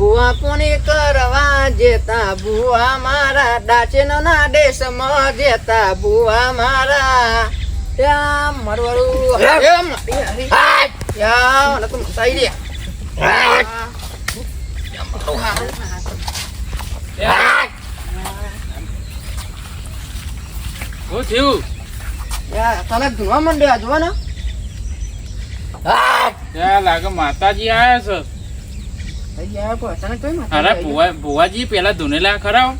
ભુવા પુણી કરવા જેતા ભુવા મારા ડાચેનો ના દેશમાં જેતા ભુવા મારા ત્યાં મરવાળું એ મારી તો મસાઈ થયું? યાર, તને ધૂણવા મંડ્યા આ ને? લાગે માતાજી આયા છે થઈ ગયા કોઈ અચાનક કઈ માથે અરે ભુવા ભુવાજી પેલા ધૂનેલા ખરા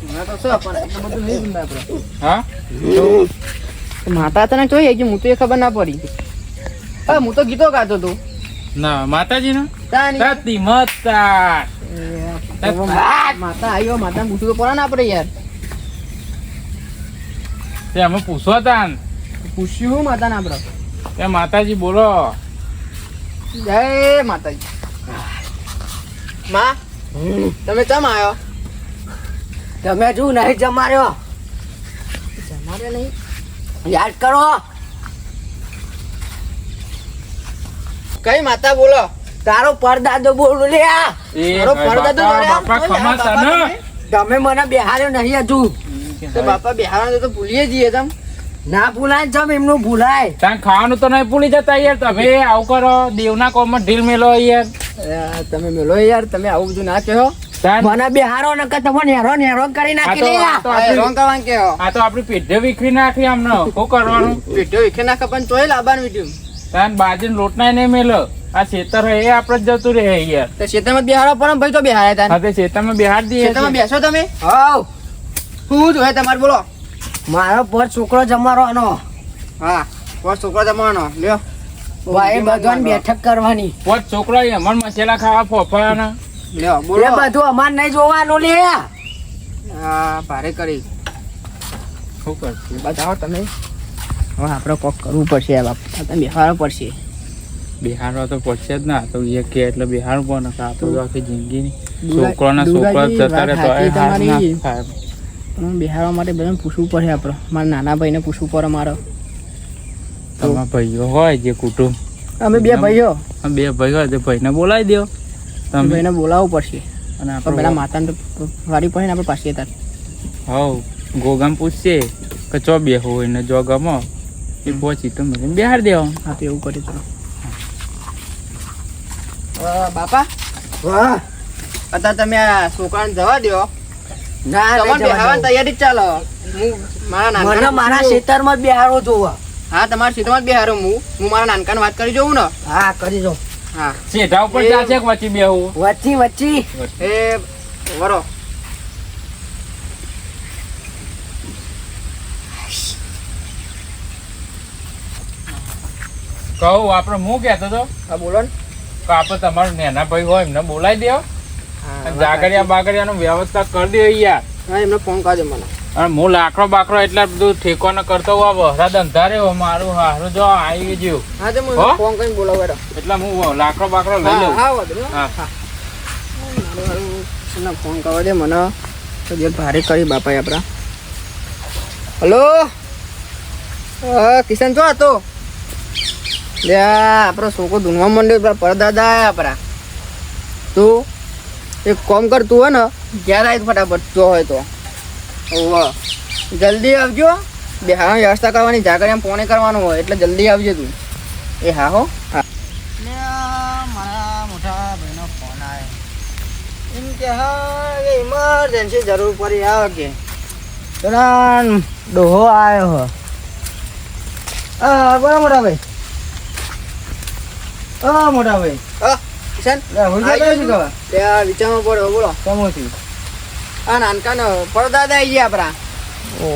ધૂણા તો છે, પણ એટલું બધું નહીં ધૂંધા આપણે. હા? માતા અચાનક જોઈ ગઈ હું તો એ ખબર ના પડી. હા હું તો ગીતો ગાતો હતો ના માતાજી નો તાની- તતી માતા આવ્યો માતા પૂછવું પડે ને આપણે યાર. તે અમે પૂછો તા પૂછ્યું હું માતાને આપણે તે માતાજી બોલો. જય માતાજી. માં? તમે ચમ આવ્યો તમે શું નહીં જમાડ્યો? જમાડ્યો નહીં. યાદ કરો. કઈ માતા બોલો? તારો પરદાદો બોલું લે તારો પરદાદો તમે? મને બેહાર્યો નહીં હજુ. તો બાપા બિહારવાનું તો ભૂલીએ જઈએ તમ. ના ભૂલાય ને જમ એમનું ભૂલાય. ત્યાં ખાવાનું તો નહીં ભૂલી જતા યાર તમે. આવું કરો દેવના કોમમાં ઢીલ મેલો યાર. તમે મેલો યાર તમે આવું બધું ના કહો તાન મને બેહારો ન કે હેરો ને હેરો કરી નાખી લે રોંગ કરવાનું કહો આ તો આપણી પેઢે વિખરી નાખી આમને. શું કરવાનું? પેઢે વિખરી નાખે પણ તોય લાબાન વીડિયો. તાન બાજુ લોટના નહીં મેલો. આ ખેતર હે એ આપણે જ જતું રહે યાર. તો ખેતરમાં બિહારો પણ ભાઈ તો બિહારે તા હા તે ખેતરમાં બિહાર દઈએ ખેતરમાં બેસો તમે. હાઉ શું જોઈએ તમારે બોલો. મારો પર છોકરો જમાડવાનો. હા પર છોકરો જમવાનો લ્યો. ભાઈ બધાને બેઠક કરવાની. પોત છોકરો એ અમર મસાલા ખાવા ફોફાના. લ્યો બોલો. બધું અમાર નહીં જોવાનું લે. હા ભારે કરી. શું કરશું? બતાવો તમે. હવે આપણે કોક કરવું પડશે આ તમે બિહારવો પડશે. બિહારવા તો પડશે જ ના તો એ કે એટલે બિહાર પણ આપણે તો આખી છોકરા જતા રહે તો હાર ના થાય. બિહારવા માટે બધાને પૂછવું પડે આપણે. મારા નાના ભાઈને પૂછવું પડે મારો તમારા ભાઈઓ હોય જે કુટુંબ. અમે બે ભાઈઓ. બે ભાઈ હોય તો ભાઈને બોલાવી દો તમે? ભાઈને બોલાવવું પડશે. અને આપણે પેલા માતાને તો વારી પડે ને આપણે પાસે તાર હવ ગોગામ પૂછશે કે ચો બે હોય ને જો ગમો એ પહોંચી તો મને બિહાર દેવા હા તો એવું કરી ચલો બાપા? વાહ. અત્યારે તમે આ છોકરાને જવા દો ના તૈયારી ચાલો. હું મારા મારા ખેતરમાં જ બિહારો જોવા. હા તમારા સીટમાં જ બેહારો હું. હું મારા નાનકાને વાત કરી જોઉં ને. હા કરી દો હા. સીધા ઉપર એ- છે કે વચ્ચે બેહવું વચ્ચે વચ્ચે. એ વરો. કહું આપણે હું કહેતો હતો હા બોલો ને. તો આપણે તમારો નેના ભાઈ હોય એમને બોલાવી દો હા, અને જાગરિયા બાગરિયાનું વ્યવસ્થા કરી દો યાર હા એમને ફોન કરજો મને. અને હું લાકડો બાકડો એટલે બધું ઠેકો ને કરતો હોવા વહરા ધંધા રહ્યો મારું હારું જો આવી ગયું. હા તો મને ફોન કરીને બોલાવો. એટલે હું લાકડો બાકડો લઈ લઉં. હા ફોન કરવા દે મને? તો જે ભારે કરી બાપાએ આપણા. હલો? કિશન છો હતો લે આપણો છોકરો ધૂનવા માંડ્યો પરદાદા આપણા. તું એક કોમ કર તું હે ને ક્યારે આવી ફટાફટ જો હોય તો. ઓવા. જલ્દી આવજો. બે હા વ્યવસ્થા કરવાની જાગર એમ પોણે કરવાનું હોય એટલે જલ્દી આવજો તું. એ હા હો. હા. મારા મોટા ભાઈનો ફોન આવ્યો એમ કે હા ઇમરજન્સી જરૂર પડી આવે કે. પેલા ડોહો આવ્યો હો. હા બોલો મોટા ભાઈ. હા મોટા ભાઈ. હા કિશન. તે પડ્યો બોલો. સમોથી. આ નાનકાનો પડદાદા આવી ગયા આપણા. ઓ.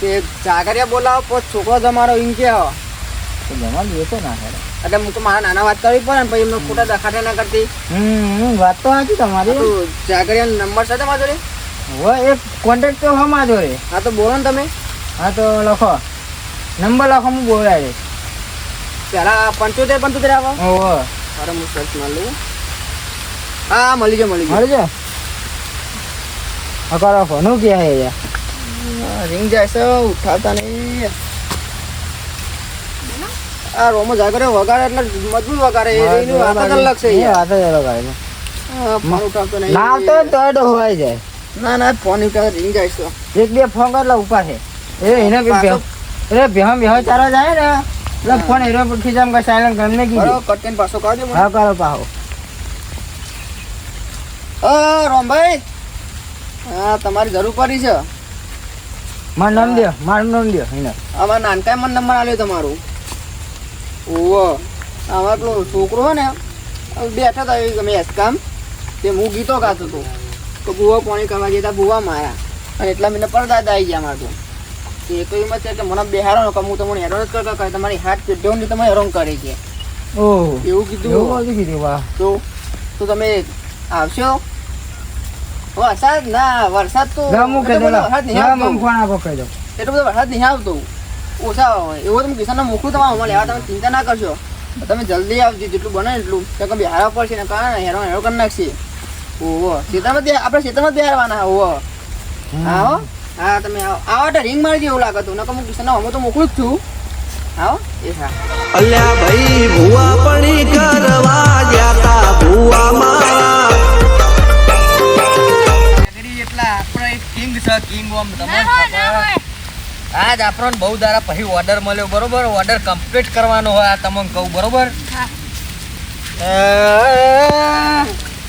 તે જાગરિયા બોલાવો પોત છોકરો તમારો એમ કે હો. તો જમાડી દેતો ના ખરે એટલે હું તો મારા નાના વાત કરવી પડે ને પછી એમને ખોટા દખાડે ના કરતી. હમ વાત તો સાચી તમારી. જાગરિયા નંબર છે તમારા જોડે? હવે એક કોન્ટેક્ટ તો હમા જોડે. હા તો બોલો ને તમે. હા તો લખો. નંબર લખો હું બોલાય પેલા પંચોતેર પંચોતેર આવો. ઓહો અરે હું સર્ચ માર લઉં. હા મળી જાય મળી ગયો. મળજો હકો લખો નું કે હે યાર. રિંગ જાય છે ઉઠાતા નહીં. આ રોમો જાગરે વગાડે એટલે મજબૂત વગાડે એ એની વાત જ અલગ છે યાર. વાત જ અલગ આવે ફોન ઉઠાવતો નહીં. ના હોય જાય. ના ના ફોન ઉઠાવતો રીંગ જાય છે. એક બે ફોન કર એટલે ઉપા છે. એ એને કે પાછો- બે એ બેહો બેહો ચારવા જાય ને. એટલે ફોન હીરો પર ખીચામ કે સાયલન્ટ કરીને કીધું. બરોબર કટ કરીને પાછો કાઢજો દે હા કરો પાહો અ રોમભાઈ. હા તમારી જરૂર પડી છે. મારું નામ દે મારું નામ દે એને આમાં નાનકાઈ મને નંબર આલ્યો તમારું. ઓવો આમાં પેલો છોકરો હે ને બેઠા હતા એ ગમે કામ તે હું ગીતો ગાતો હતો. તો ભૂવા પાણી કરવા જતા ભૂવા માર્યા. અને એટલા મને પડદાદા આવી ગયા મારે તો. એ તો એમ છે કે મને બેહારો ને કે હું તમને હેરાન જ કરતો કે તમારી હાથ પેઢો ને તમે હેરાન કરી છે ઓહો. એવું એવું કીધું? એવું કીધું વાહ. તો તો તમે આવશો? વરસાદ ના વરસાદ તો એટલો બધો વરસાદ નહીં આવતો. આપો કહી દઉં એટલો બધો વરસાદ નહીં આવતો. ઓછા આવે એવો તમે કિસાનને મોકલું તમારે અમારે લેવા તમે ચિંતા ના કરશો. તમે જલ્દી આવજો જેટલું બને એટલું. તો કે બિહારવા પડશે ને કારણ હેરો હેરો કરી નાખશે. ઓહો. ખેતરમાં આપણે ખેતરમાં જ બેહારવાના ઓહો. હા હો. હા તમે આવો. આવો એટલે રિંગ મારી જેવું એવું લાગે તો. નકર હું કિસાનને અમે તો મોકલું જ છું. આવો એ હા. અલ્યા ભાઈ ભૂવા પણી કરવા જાતા ભૂવા મારા કિંગ છે કિંગ ઓમ તમને આ જ આપણો બહુ દારા પછી ઓર્ડર મળ્યો બરોબર? ઓર્ડર કમ્પ્લીટ કરવાનો હોય આ તમને કહું બરોબર?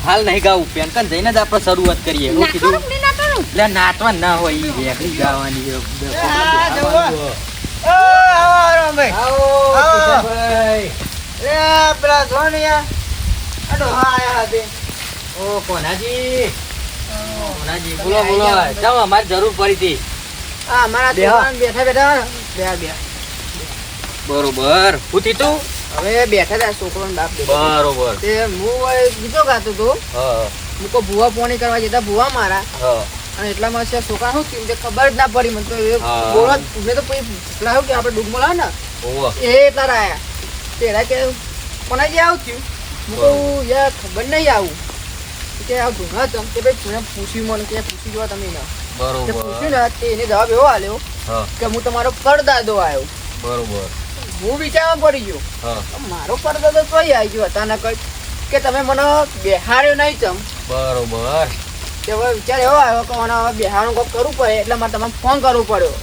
હાલ નહીં ગાવું પેનકન જઈને જ આપણે શરૂઆત કરીએ. એવું કીધું? એટલે નાચવા ના હોય એ રેગડી ગાવાની. ઓ કોનાજી કોનાજી બોલો બોલો ચાલો અમારે જરૂર પડી હતી આ અમારા બેઠા બેઠા બે બે બરોબર. પૂછી તું હવે બેઠા હતા છોકરો બાપ બરોબર. તે હું ગીતો ગાતો તો હું કો ભૂવા પોણી કરવા જતા ભૂવા મારા. અને એટલામાં છે છોકરા શું થયું? ખબર જ ના પડી મને તો. એ બોલો મેં તો પછી લાવ્યું કે આપણે ડૂબમાં લાવે ને? એ એટલા રહ્યા. તેરા કે કોનાજી આવું થયું? હું યાર ખબર નહીં આવું. કે આ ધૂણા તમ કે ભાઈ મને પૂછી મને કે પૂછી જો તમે ના. બરોબર. પૂછ્યું ને તે એને જવાબ એવો આલ્યો કે હું તમારો પરદાદો આવ્યો. બરોબર. હું વિચારવા પડી ગયો. મારો પરદાદો કઈ આવી ગયો અચાનક જ કે તમે મને બેહાડ્યો નહીં ચમ બરોબર. તે હવે વિચાર એવો આવ્યો કે મને હવે બેહાડનું કોક કરવું પડે એટલે મારે તમને ફોન કરવો પડ્યો.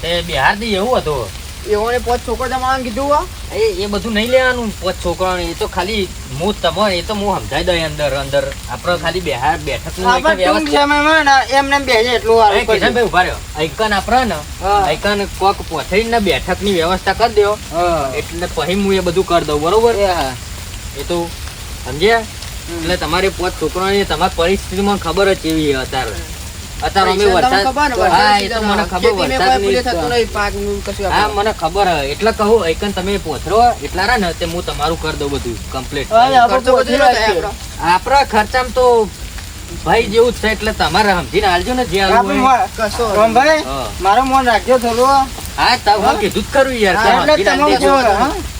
તે બિહારથી એવું હતું. એવોને પોત છોકરો જમાવાનું કીધું હો. એ એ બધું નહીં લેવાનું પોત છોકરાને. એ તો ખાલી હું તમને એ તો હું સમજાઈ દઉં અંદર અંદર. આપણે ખાલી બેહાર બેઠક એમને બેસે એટલું. કિશનભાઈ ઊભા રહ્યો. આઈકન આપણે ને આઈકન કોક પોથરીને બેઠકની વ્યવસ્થા કરી દો એટલે પછી હું એ બધું કરી દઉં બરોબર? એ તો સમજ્યા? એટલે તમારે પોત છોકરાની તમારી પરિસ્થિતિમાં ખબર જ એવી અત્યારે. અત્યારે અમે વરસાદ હા એ તો મને ખબર ખેતીમાં કોઈ પેલું થતું વરસાદની નહીં, પાકનું કશું હા મને ખબર એટલે કહું આઈકન તમે પોથરો એટલા રહ્યા ને તે હું તમારું કરી દઉં બધું કમ્પ્લીટ હા, આપણે ખર્ચો બધો પહોંચી કેટલો થાય રાખીએ. આપણો? આપણા ખર્ચામાં તો ભાઈ જેવું જ છે એટલે તમારે સમજીને આલજો ને જે આલવું આપણે હોય. મો- કશો રોમભાઈ હા. મારો મન રાખજો થોડું હા હું કીધું જ કરું યાર?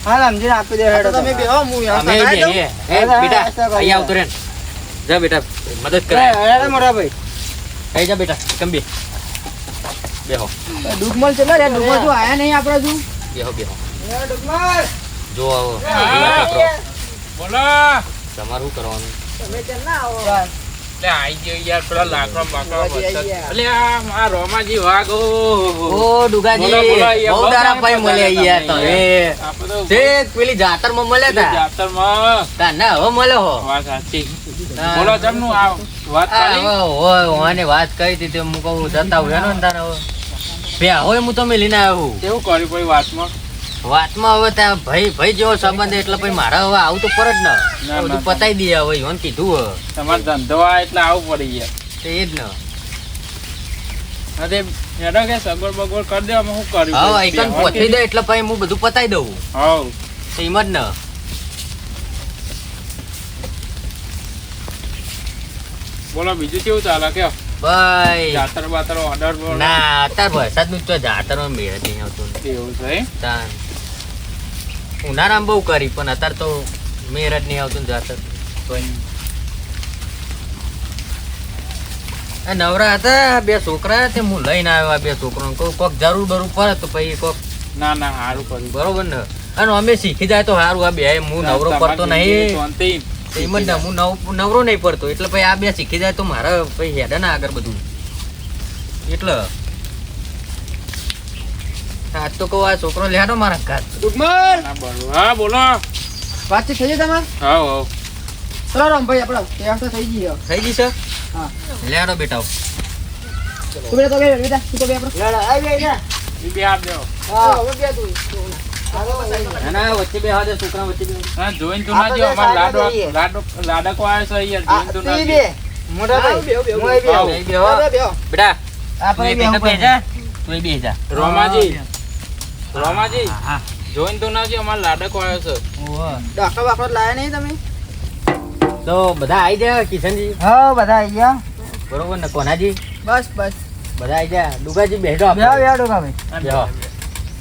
હાલ સમજીને આપી દે હેડો તમે તમે. બેહો, હું અમે કરાવી દઉં. જઈએ. એ, હા, બેટા હા, હા, અહીંયા આવતો જા બેટા મદદ કરાય મોટા ભાઈ અહીં જા બેટા કેમ બે? બેહો. ડુગમલ છે ને, ડુગમલ શું આયા નહીં આપણે જો બેહો બેહો. ડુગમલ! જો આવો. બોલો. તમારે શું કરવાનું? તમે કેમ ના આવો? લે આઈ ગયો યાર પેલા લાકડા બાકડા રોમાજી આઈ વરસાદ. ગયા. અલે આ મારા રોમાજી વાઘ. ઓ ઓ ડુગાજી. બોલો, બોલો, અહીંયા બહુ બહુ દાડા ટાઈમ મળ્યા યાર તમે. તો. મળ્યા ના હવે મળ્યો હો. વાત સાચી. બોલો જમનું આ વાત કરી? હતી હું કહું જતા હોય ને તારે હવે. બે હોય હું તમે લઈને આવ્યો કેવું કર્યું પછી વાતમાં? વાતમાં હવે ત્યાં ભાઈ ભાઈ જેવો સંબંધ એટલે પછી મારા હવે આવું તો પર જ ને બધું પતાવી પતાઈ દઈએ હવે ઈવન કીધું તમારે ધંધો આ એટલે આવું પડી ગયા તો એ જ ને. અરે હેડો કે સગવડ બગવડ કરી દે અમે શું કર્યું હા આઈકન પહોંચી દે એટલે પછી હું બધું પતાઈ દઉં. હા સીમ જ ને. બોલો બીજું કેવું ચાલે? કે ભાઈ. જાતર બાતર ઓર્ડર ના અત્યારે વરસાદનું તો જાતરમાં મેળ નહીં આવતું. એવું છે તાન. ઉનાળામાં બહુ કરી પણ અત્યારે તો મેર જ નહીં આવતું જાતર. નવરા હતા બે છોકરા તે હું લઈને આવ્યો બે છોકરાને. કહું કોક જરૂર બરૂર પડે તો પછી કોક ના ના સારું કર્યું. બરોબર ને? અને અમે શીખી જાય તો સારું આ બે હું નવરો પડતો નહીં. એમ હું નવ- નવરો નહીં પડતો. એટલે પછી આ બે શીખી જાય તો મારે પછી હેડે ના આગળ બધું. એટલે. આજ તો કહું આ છોકરો લેડો મારા ઘાત દુગમલ હા બોલો. વાતચીત થઈ ગઈ તમારે? હા હા. ચલો રમભાઈ આપણે તૈયાર તો થઈ ગઈ થઈ ગઈ છે? હા. લેડો બેટા. તું બેટા તો બે બેટા તું તો બે આપણે લેડો, આવી ગઈ બે આપ દેવો હા હવે બે તું. ના ના વચ્ચે બે હાથે છોકરા વચ્ચે બે હા જોઈને તું ના તો જો અમાર લાડો લાડો લાડકો આવ્યો છે યાર આ, જોઈને તું તું ના બે. મોટા ભાઈ. બેહો, બેહો, હું ઈ બે. બેહો. બે બે હો. બે બે હો. બેટા આપણે બે એક ઉપર. બે જા તું બે જા રોમાજી રોમાજી હા, હા જોઈને ના જો અમાર લાડકો આવ્યો છે ઓહો. દાખલો બાખલો લાયા નહીં તમે તો બધા આવી જાય કિશનજી હા, બધા આઈ ગયા. બરોબર ને કોનાજી બસ બસ બધા આવી જાય ડુગાજી બેઠો બેહો, બેહો, ડોકા ભાઈ. બેહો.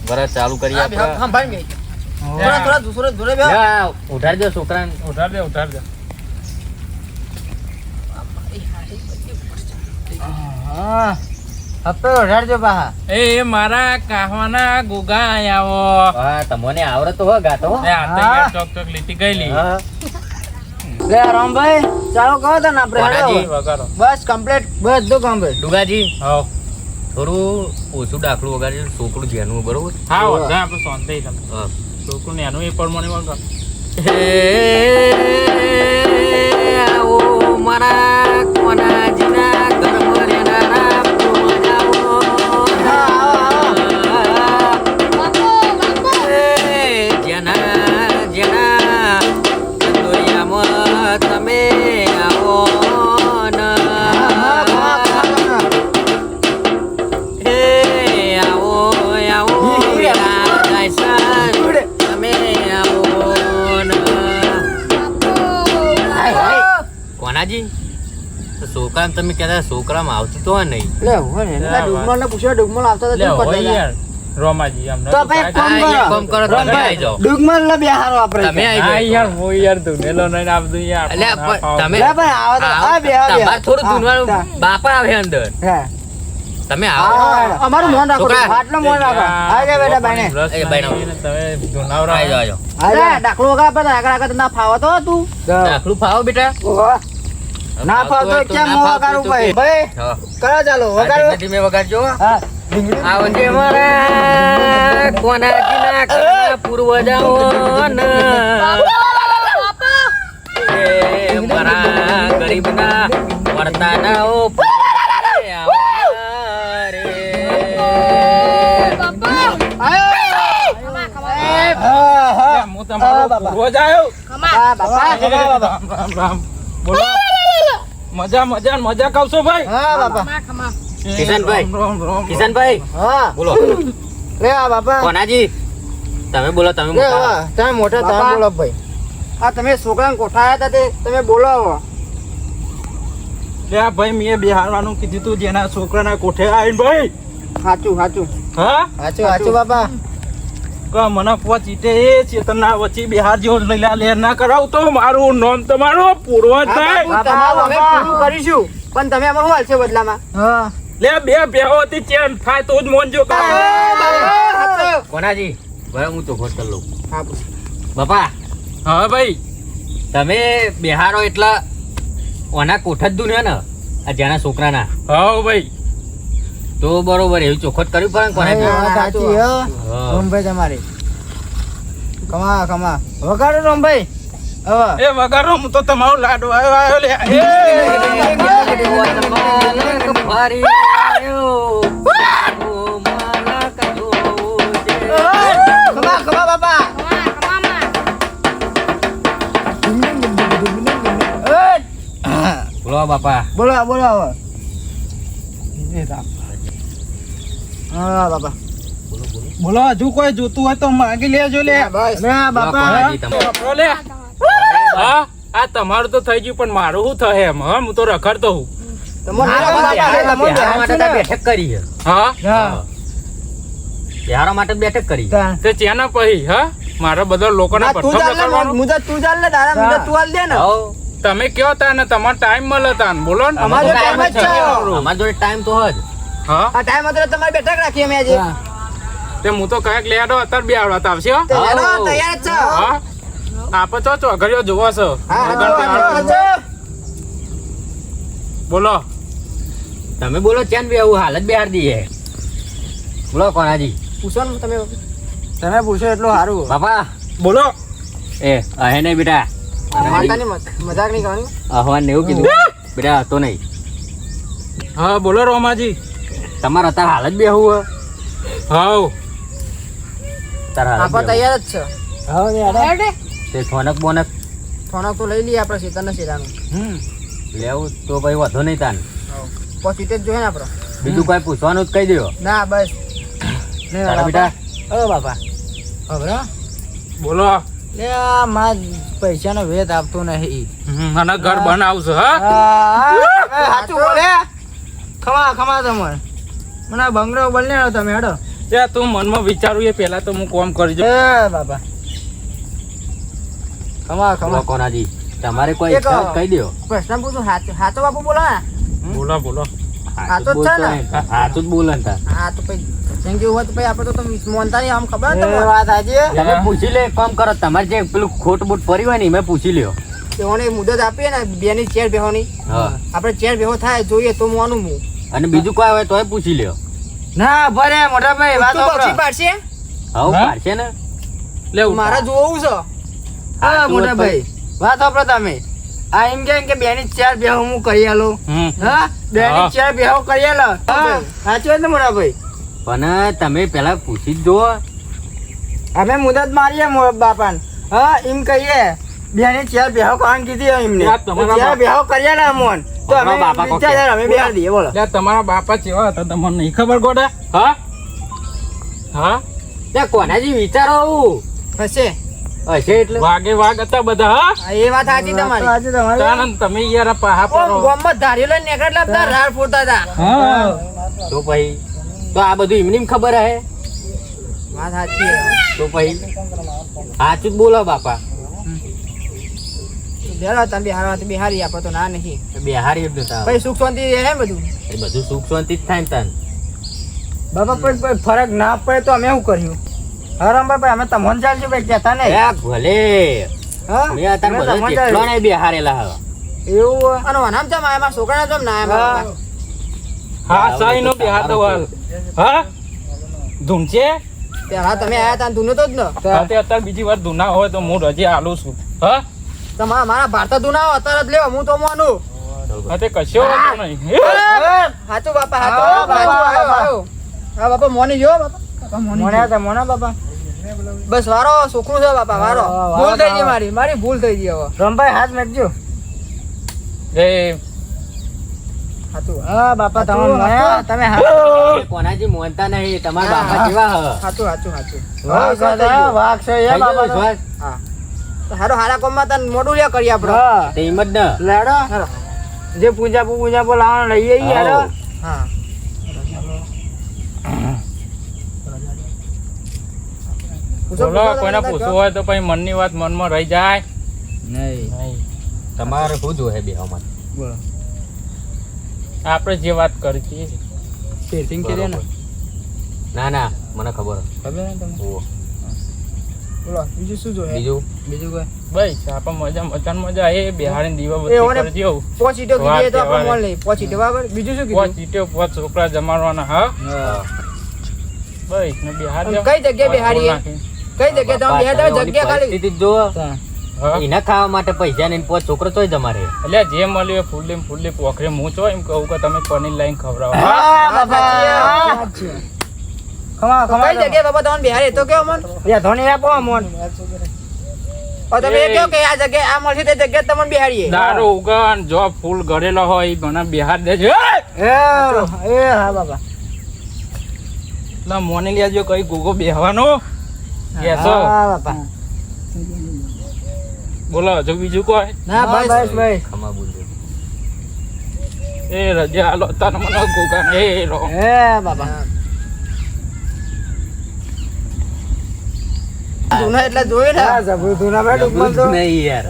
વરસ ચાલુ કરીએ હા, બેહો. આપણે. ગઈ થોડા થોડા દૂસરો દૂરે બે જા, ઉઠાડી દો છોકરાને ઉઠાડ દે ઉઠાડ દે હા. એ મારા કાહવાના ગુગા આવો હા તમને આવડત હો ગાતો હો. હા. ચોક ચોક લીટી ગયેલી હા. રામભાઈ, ચાલો કહો આપણે બસ કમ્પ્લીટ બધું કમ્પ્લીટ ડુગાજી હા થોડું ઓછું દાખલું વગાડજો છોકરું જેનું બરોબર? હા વધા આપણે શાંતિ તમે હા. છોકરું એનું એ પ્રમાણે વગાડ હે આવો મારા કોનાજીના તમે કહેતા છોકરામાં આવતું તો નહીં લે, હોય ને. ડુગમલ ને પૂછ્યો ડુગમલ આવતા યાર રોમાજી તો ભાઈ કોમ કરો. કામ કરો તમે આવી જાઓ ડુગમલ ને બેહારો આપણે તમે આવી જાઓ યાર હું યાર ધૂનેલો નહીં આપતું યાર અલ્યા, ના પણ તમે લે ભાઈ, આવો તો. આ બે, આ બે. થોડું ધૂનવાનું બાપા આવે અંદર હા. તમે આવો અમારું મોન રાખો છોકરા. આટલો રાખો. આ બેટા ભાઈને. એ ભાઈનો. તમે ધૂનાવરા આવી જાઓ, આવી જાઓ. આ જા. અરે, દાખલો વગર આપણે આગળ આગળ ના ફાવો તો તું દાખલું ફાવો બેટા ઓહો. ના ફાવતો કેમ વગાડું ભાઈ? ભાઈ? કરો ચાલો વગાડો. ધીમે વગાડજો હા. આવજે મારા કોનાજીના ઘરના પૂર્વજાઓના. એ મારા ગરીબના વર્તાનાઓ. હા તમારો પૂર્વજ આવ્યો? રામ રામ રામ બોલો. મજા મજા મજા કહો ભાઈ? હા બાપા. કિશનભાઈ. કિશનભાઈ. હા. બોલો. લે આ બાપા. કોનાજી તમે બોલો તમે મોટા. હા તમે મોટા તમે. બોલો ભાઈ. આ તમે છોકરાને કોઠાયા હતા તે તમે બોલાવો લે આ ભાઈ મેં બિહારવાનું કીધું તું જેના છોકરાના કોઠે આવીને ભાઈ. સાચું સાચું હા? સાચું સાચું બાપા. કે મને ઈટે એ ચેતનના વચ્ચે બિહાર જેવો લીલા લેર ના કરાવ તો મારું નામ તમારો પૂર્વ થાય. હા, બાપુ, તમારું અમે બાપા. પૂરું કરીશું. પણ તમે અમારું હાલશો બદલામાં? હા. લે બે બેહોથી ચેન થાય તો જ મોનજો કરો. કોનાજી ભાઈ હું તો હોટલ લઉં. બાપા હા ભાઈ. તમે બિહારો એટલા ઓના કોઠ જ દુનિયા ને આ જેના છોકરાના. હા ભાઈ. તો બરોબર એવું ચોખવટ કરવી પડે કોને? સાચી હો. રોમભાઈ તમારી. કમા કમા વગાડો રોમભાઈ. એ વગાડો હું તો તમારો લાડો આવ્યો આવ્યો લે. કમા કમા બાપા. બોલો બાપા. બોલો બોલો હવે. હા બાપા બોલો હજુ કોઈ જોતું હોય તો માગી લેજો લે. આ બાપા. કોનાજી તમે. વાપરો લે. હા આ તમારું તો થઈ ગયું પણ મારું શું થશે એમ? હા હું તો રખડતો હું. બેઠક કરી છે. હા? હા. માટે બેઠક કરી તે. ચેના પછી હા? મારા બધા લોકોના તું ચાલ ને. તું દે ને. તમે કયો તા ને તમારો ટાઈમ મળે તા બોલો ને. અમારો છે. જોડે ટાઈમ તો જ. હા? આ ટાઈમ હતો તમારે બેઠક રાખી અમે આજે. તે હું તો કયાક લેડો અત્યારે બે આવડત આવશે હો. તૈયાર છે. હા? આપ તો ચોઘડીઓ જોવો છો. બોલો. તમે બોલો ચેન બે આવું હાલત બિહાર દીએ બોલો કોનાજી. પૂછો ને તમે. તમે પૂછો એટલું સારું. બાપા. બોલો. એ અહે નહીં બેટા. મજાક નહીં કરવાની. અહવાન એવું કીધું. બેટા હતો નહીં. હા બોલો રોમાજી. તમારે અત્યારે હાલત બે આવું હાવ તાર હાલ આપણે તૈયાર જ છે. તે થોનક બોનક. થોનક તો લઈ લઈએ આપણે શેતાને શેતાનું હમ. લેવું તો ભાઈ વધો નહીં તાન. પછી તે જ જોઈએ ને આપણે. બીજું કોઈ પૂછવાનું જ કહી દેવો ના બસ. લે તારા બેટા. ઓ બાપા. હવે બોલો. લે આ માં પૈસાનો વેત આપતો નહીં. હમ, ઘર બનાવશે હા? સાચું બોલે. ખમા ખમા તમારે મને આ બંગલો ને તમે હેડો. એ તું મનમાં વિચારું એ પહેલા તો હું કોમ કરજો એ બાબા ખમા ખમા. કોનાજી. તમારે કોઈ ઈચ્છા કહી. દો પ્રશ્ન પૂછું. હાચો બાપુ બોલો બોલો બોલો. હાથો જ છે ને. હાથો જ બોલન તા હા તો પછી થેન્ક યુ હોય તો આપણે તો તમે મોનતા નહીં આમ ખબર તમને? વાત સાચી તમે પૂછી લે કામ કરો. તમારે જે પેલું ખોટ બોટ પડી હોય ને મેં પૂછી લ્યો. તેઓને મુદત આપીએ ને બેની ચેર બેહોની. હા. આપણે ચેર બેહો થાય જોઈએ તો મોનું હું અને બીજું કોઈ હોય તોય પૂછી લ્યો. ના ભરે મોટા ભાઈ વાત તું પાડશે? હવે હા? પાડશે ને? લે મારા જોવું છો. હા મોટા ભાઈ વાત સાંભળો તમે. આ એમ કેમ કે બેની ચાર બેહો હું કરી આલો? હા બેની. ચાર બેહો કરી આલો. હા. સાચું વાત ને મોટા ભાઈ? પણ તમે પેલા પૂછી જ જુઓ. અમે મુદત મારીએ બાપા બાપાને. હા એમ કહીએ બેની ચાર બેહો કાન કીધી એમને. ચાર બેહો કરી આલે મોન તમારા બાપા કોક વિચાર અમે બેહાર દઈએ બોલો. લે તમારા બાપા કેવા હતા તમને નહીં ખબર ગોડા હા? હા? ત્યાં કોનાજી વિચારો હશે. હશે એટલે? વાગે વાગ હતા બધા હા? એ વાત સાચી તમારી. સાચું તમારે. તાન તમે યાર આ પાહા બધા ફોડતા હતા. તો પછી? તો આ બધું એમની ખબર હે? વાત સાચી તો પછી? સાચું જ બોલો બાપા. બેહરો તમે બેહારો તો બેહારી આપણે તો ના નહીં. બિહારી જ નતા ભાઈ સુખ શાંતિ હે બધું? એ બધું સુખ શાંતિ જ થાય ને તાન. બાપા પણ ફરક ના પડે તો અમે શું કર્યું? હરામ બાપા અમે તમને ચાલશું ભાઈ કહેતા ને એ ભલે. હા? મેં અત્યારે બધા તમને કેટલો ચાલ્યું. બિહારેલા હવે એવું. અને વનામ જમ આયા છોકરા જમ ના હા. આયા હા સાઈ નો બિહાર તો હાલ. હા? ધૂમચે પેલા તમે આયા તા ધૂનો તો જ ને. તે અત્યારે બીજી વાર ધૂના હોય તો હું રજી આલું છું. હા? તમારા મારા ભારત ધૂના અત્યારે જ લેવો હું તો માનું. હા કશો વાંધો નહીં. હાચું બાપા હાચું હા, બાપા, મોની જો બાપા. બાપા મોની મોને હતા મોના બાપા. બસ વારો છોકરું છે બાપા વારો. ભૂલ થઈ ગઈ મારી મારી ભૂલ થઈ ગઈ હવે. રમભાઈ હાથ મેકજો એ હા બાપા તમે હાથ કોનાજી મોનતા નહીં? તમારા બાપા જેવા હાચું હાચું હાચું. વાઘ છે, હા, વાઘ છે એ બાપા હા. તો હારો હારા કોમમાં તને લ્યા કરી આપણે હા. તે હિંમત ન. લેડો. જે પૂજા પૂજા બોલાવવાનું લઈએ લઈ હેડો હારો. હા. બોલો કોઈને પૂછવું હોય તો પછી મનની વાત મનમાં રહી જાય. નહીં. તમારે શું જોહે બેવામાં બોલો. આપણે જે વાત કરી હતી સેટિંગ કરીએ ને? ના ના મને ખબર. ખબર ને તમને. બોલો બીજું શું જોઈએ? બીજું? બીજું કોઈ? બસ આપણે મજા મજા મજા એ બિહારી એ દીવાબત્તી ઓને- કરજો પોચ ઈટો કીધી તો આપણે મોલ નહીં પોચ ઈટો બરાબર? બીજું શું પોચ ઈટો પોચ છોકરા જમાડવાના હા? હા. બસ ને બિહાર કઈ જગ્યાએ બિહારીએ? કઈ જગ્યાએ તમે બે જગ્યા ખાલી. પરિસ્થિતિ જ જુઓ. હા. એના ખાવા માટે પૈસા નહીં પોત છોકરો તોય તમારે એટલે જે મળ્યું ફૂલી ફૂલી પોખરે હું છો એમ કહું કે તમે પનીર લાઈન ખવડાવો. ખમા ખમા કઈ જગ્યાએ બાબા તમને બિહારી? તો કેવો મન? યા ધોની આપો મોન. હવે તમે એ કહો કે આ જગ્યાએ આ મળશે તે જગ્યાએ તમને બિહારીએ. દારૂ ઉગન જો ફૂલ ગળેલો હોય મને બિહાર દેજો. એ! એ એ હા બાપા એટલે મોને લેજો કઈ ગોગો બેહવાનો? કેસો હા બાપા બોલો હજુ બીજું કોઈ? ના બસ. બસ ખમા બોલજો. એ રજા આલો તને મને ગોગા એ રો. એ બાપા જૂના એટલે જોયું ને ધૂના ભાઈ ડૂબમાં તો નહીં યાર.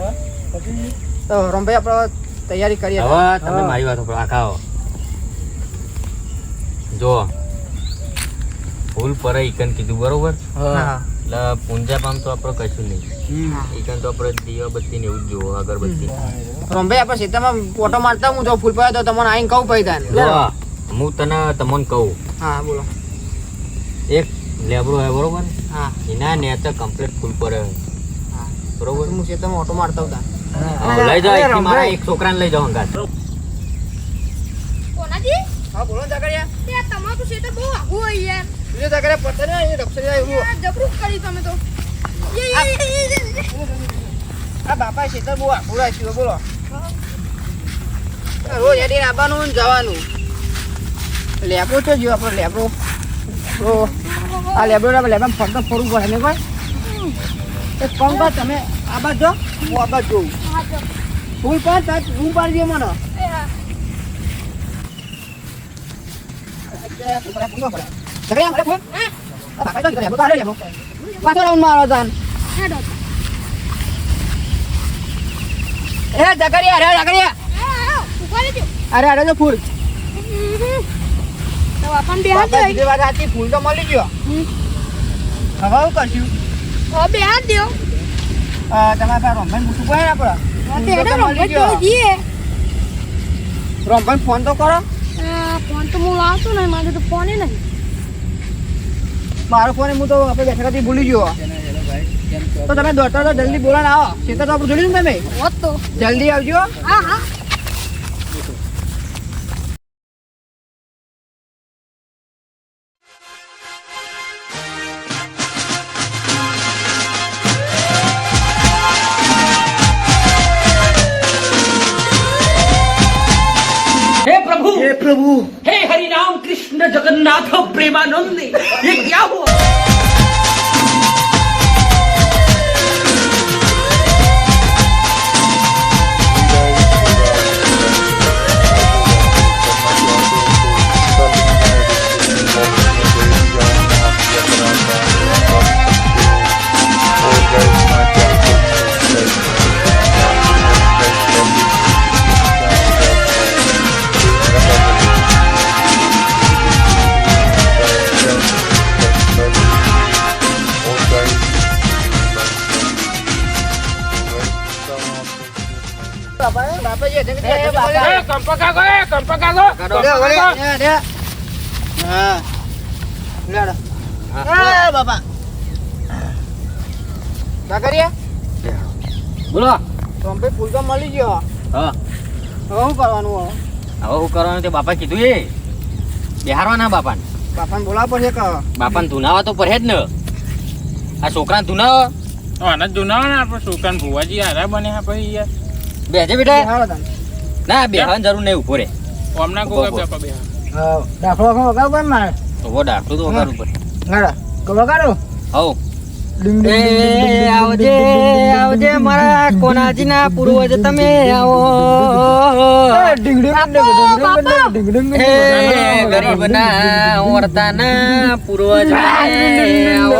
તો રમભાઈ આપણે તૈયારી કરીએ. હવે તમે મારી વાત ઉપર આખાઓ જો ફૂલ પર ઈકન કીધું બરોબર? એટલે પૂંજા પામ તો આપણે કશું નહીં. ઈકન તો આપણે દીવાબત્તી ને એવું જ જોવો અગરબત્તી. રમભાઈ આપણે સીતામાં ફોટો મારતા હું જો ફૂલ પડે તો તમને આઈને કહું પૈ હું તને તમને કહું. હા બોલો. એક લેબરો હે બરોબર? હા. એના નેચર કમ્પ્લીટ ફૂલ પર હે. બરોબર? હું ખેતરમાં ઓટો મારતા હતા લઈ જાઓ મારા એક છોકરાને લઈ જાઓ અંગાત કોનાજી? હા બોલો જાગરિયા તે તમારું છે તો બહુ આઘું હોય યાર. બીજો જાગરિયા પત્તા એ રક્ષણ એવું આ જબરું કરી તમે તો. આ બાપા ખેતર બહુ આખું રાખ્યું બોલો. રોજ એડી આવવાનું ને જવાનું. લેબરો તો જો આપણો લેબરો તો આ લેબડો લેબડા ફરતો ફરવું પડે ને કોઈ એક કામ કર તમે આ બાજુ જો. હું આ બાજુ જોઉં. ફૂલ પાંચ પાંચ રૂમ પાડી દે મને. પાછો રાઉન્ડ મારો તાન અરે આવો, ઊભા રહેજો. અરે અરે જો ફૂલ. હમ. બે હાથ દઈ. વાત સાચી ફૂલ તો મળી ગયો. હવે શું કરશું? હવે બે હાથ દ્યો. અ, પાસે રોમભાઈ પૂછવું પડે આપણે. હા, તે ફૂલ તો હેડો, મળી રમવા ગયો. તો જઈએ. રોમભાઈ ફોન તો કરો. ફોન તો હું લાવતો ને મારે તો ફોને નહીં. મારો ફોન હું તો આપણે બેઠા ભૂલી ગયો. તો તમે દોડતા તો જલ્દી બોલાને આવો. ખેતર તો આપણે જોડી ને તમે? જલ્દી આવજો. હા હા. हे प्रभु हे हरि राम कृष्ण जगन्नाथ प्रेमानंद ये क्या हुआ જે છે કે એ કંપા કાકો. એ કંપા કાકો. હા. એ બાપા. કાકરિયા બોલો. રોમભાઈ ફૂલ તો મળી ગયો. હા. હવે શું કરવાનું હવે? હવે શું કરવાનું તે બાપા કીધું એ. બિહારવાના બાપાને. બાપાને બોલાવવા પડશે કે બાપાને ધુનાવા તો પડે જ ને. આ છોકરાને ધુનાવા? આના ધુનાવા ને આપણે સુકાન ભુવાજી હારા બને હા પછી યાર. બેસે બેટા. ના બેહાન જરૂર નહીં ઊભો રે ઓમના કોકા બેપા બેહા દાખલો વખો વગાડો પણ મારે તો દાખલો તો વગાડું પડે ગાડા તો વગાડો હવ આવજે આવજે મારા કોનાજીના પૂર્વજ તમે આવો ગરીબના વર્તાના પૂર્વજ આવો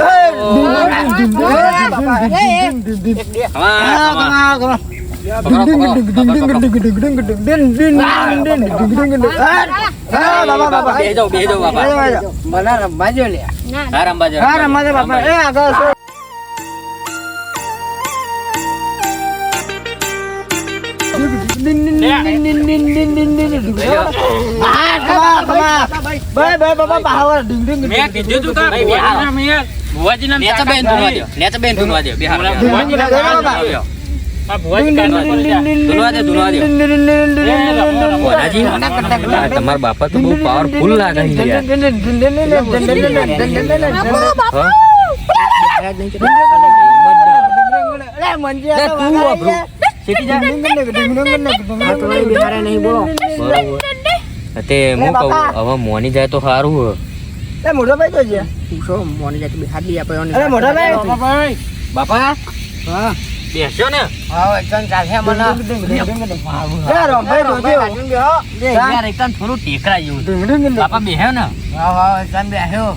મેં કીધું તું તાર ભુવાજી ના મેં ભુવાજી ના મેં તો બેન ધૂનવા દે મેં તો બેન ધૂનવા દે બિહાર ભુવાજી ના તમારા બાપા તો બહુ પાવરફુલ લાગે તે હું કહું હવે મોની જાય તો સારું મોટો ભાઈ તો છે મોની જાય મોટા બાપા બેસ્યો ને? હા એકદમ ચાલશે મને. એકદમ થોડું ટેકરા જેવું. બાપા બેહ્યો ને? હા હા એકદમ બેહ્યો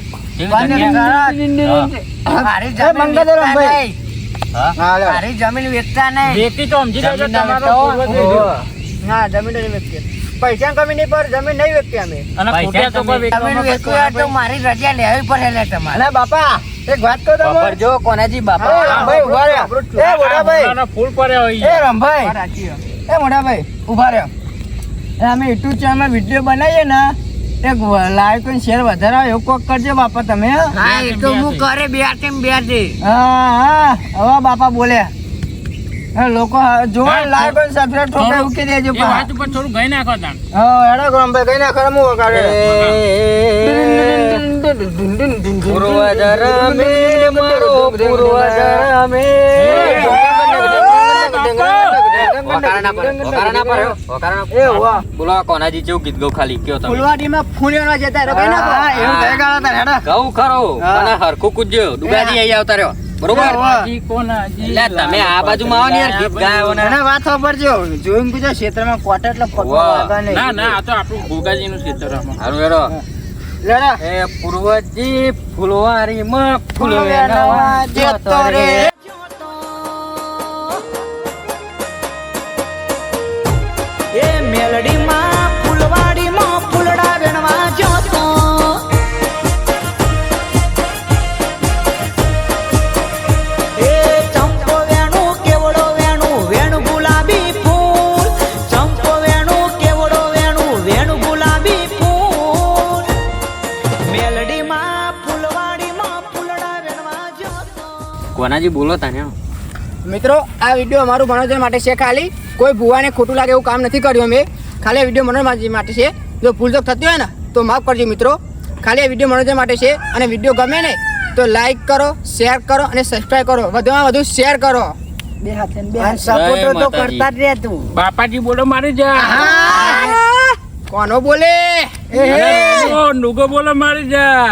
કમી નહીં પર જમીન નહીં વેચતી અમે. જમીન વેચતી મારી રજા લેવી પડે તમારે. બાપા એક વાત કહું તમે જો કોનાજી બાપા? એ ઊભા રહ્યો. એ મોટાભાઈ આના ફૂલ પડ્યા એ હોય રમભાઈ એ મોટાભાઈ ઊભા રહ્યા. એ અમે યુટ્યુબ ચેનલમાં વીડિયો બનાવીએ ને એક લાઈક અને શેર વધારે આવે એવું કોક કરજો બાપા તમે હા. એ તો હું કરે બે ટીમ બેથી હા હા. હવે બાપા બોલે. એ લોકો જોવે લાઈક અને સબસ્ક્રાઇબ ઠોકે ઉકી દેજો પા વાત ઉપર થોડું ગઈ નાખો તાણ હા એડો રમભાઈ ભાઈ ગઈ નાખો હું વગાડે મારો પૂર્વજર મે ખરો હા. અને હરખું કૂદજો ડુગાજી આવતા રહ્યો બરોબર? એટલે તમે આ બાજુમાં આવો ને યાર ગીત ગાયો ને. વાત ખબરજો જોઈને કીધું ક્ષેત્રમાં કોટ એટલે. નહીં. ના ના આ તો આપણું ગોગાજીનું ક્ષેત્ર હારું હેરો લેડા. એ પૂર્વજી ફૂલવારીમાં માં ફૂલ વેણવા જતો રે. એ મેલડીમાં ફૂલવાડીમાં ફૂલડા કોનાજી બોલો તને મિત્રો આ વીડિયો અમારું મનોરંજન માટે છે ખાલી. કોઈ ભૂવાને ખોટું લાગે એવું કામ નથી કર્યું અમે. ખાલી આ વીડિયો મનોરંજન માટે છે. જો ભૂલચોક થતી હોય ને તો માફ કરજો મિત્રો. ખાલી આ વીડિયો મનોરંજન માટે છે. અને વીડિયો ગમે ને તો લાઈક કરો શેર કરો અને સબસ્ક્રાઈબ કરો. વધુમાં વધુ શેર કરો. બે હાથે બે અને સપોર્ટ તો કરતા જ રહે તું. બાપાજી બોલો મારી જા. કોનો બોલે? એ નુગો બોલો મારી જા.